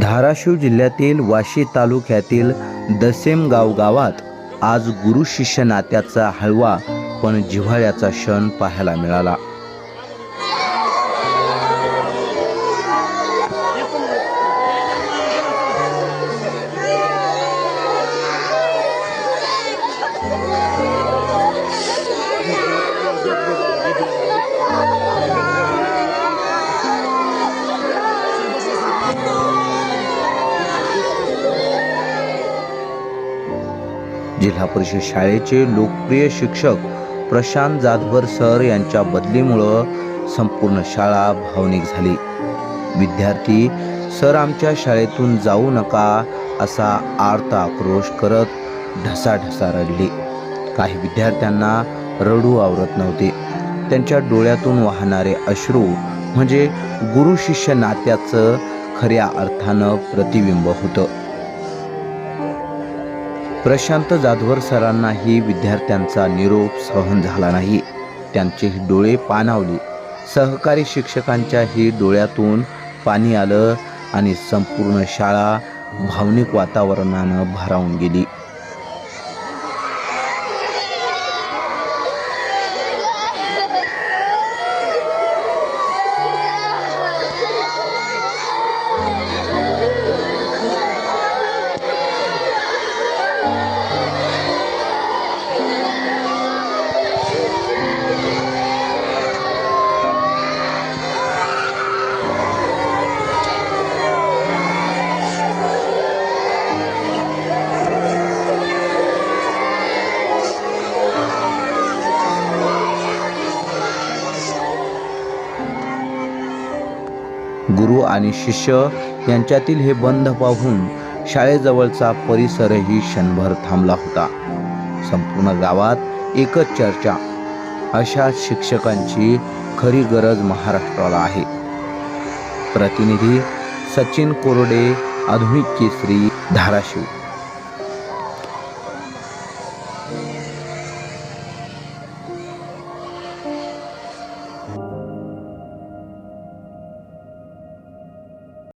धाराशिव जिल्ह्यातील वाशी तालुक्यातील दसेमगाव गावात आज गुरु शिष्य नात्याचा हळवा पण जिव्हाळ्याचा क्षण पाहायला मिळाला. जिल्हा परिषद शाळेचे लोकप्रिय शिक्षक प्रशांत जाधवर सर यांच्या बदलीमुळं संपूर्ण शाळा भावनिक झाली. विद्यार्थी सर आमच्या शाळेतून जाऊ नका असा आर्त आक्रोश करत ढसाढसा रडली. काही विद्यार्थ्यांना रडू आवरत नव्हते. त्यांच्या डोळ्यातून वाहणारे अश्रू म्हणजे गुरु शिष्य नात्याचं खऱ्या अर्थानं प्रतिबिंब होतं. प्रशांत जाधवर सरांनाही विद्यार्थ्यांचा निरोप सहन झाला नाही. त्यांचेही डोळे पाणावले. सहकारी शिक्षकांच्याही डोळ्यातून पाणी आलं आणि संपूर्ण शाळा भावनिक वातावरणानं भारावून गेली. गुरु आणि शिष्य यांच्यातील हे बंध पाहून शाळेजवळचा परिसरही क्षणभर थांबला होता. संपूर्ण गावात एकच चर्चा. अशा शिक्षकांची खरी गरज महाराष्ट्राला आहे. प्रतिनिधी सचिन कोरडे आधुनिक केसरी धाराशिव.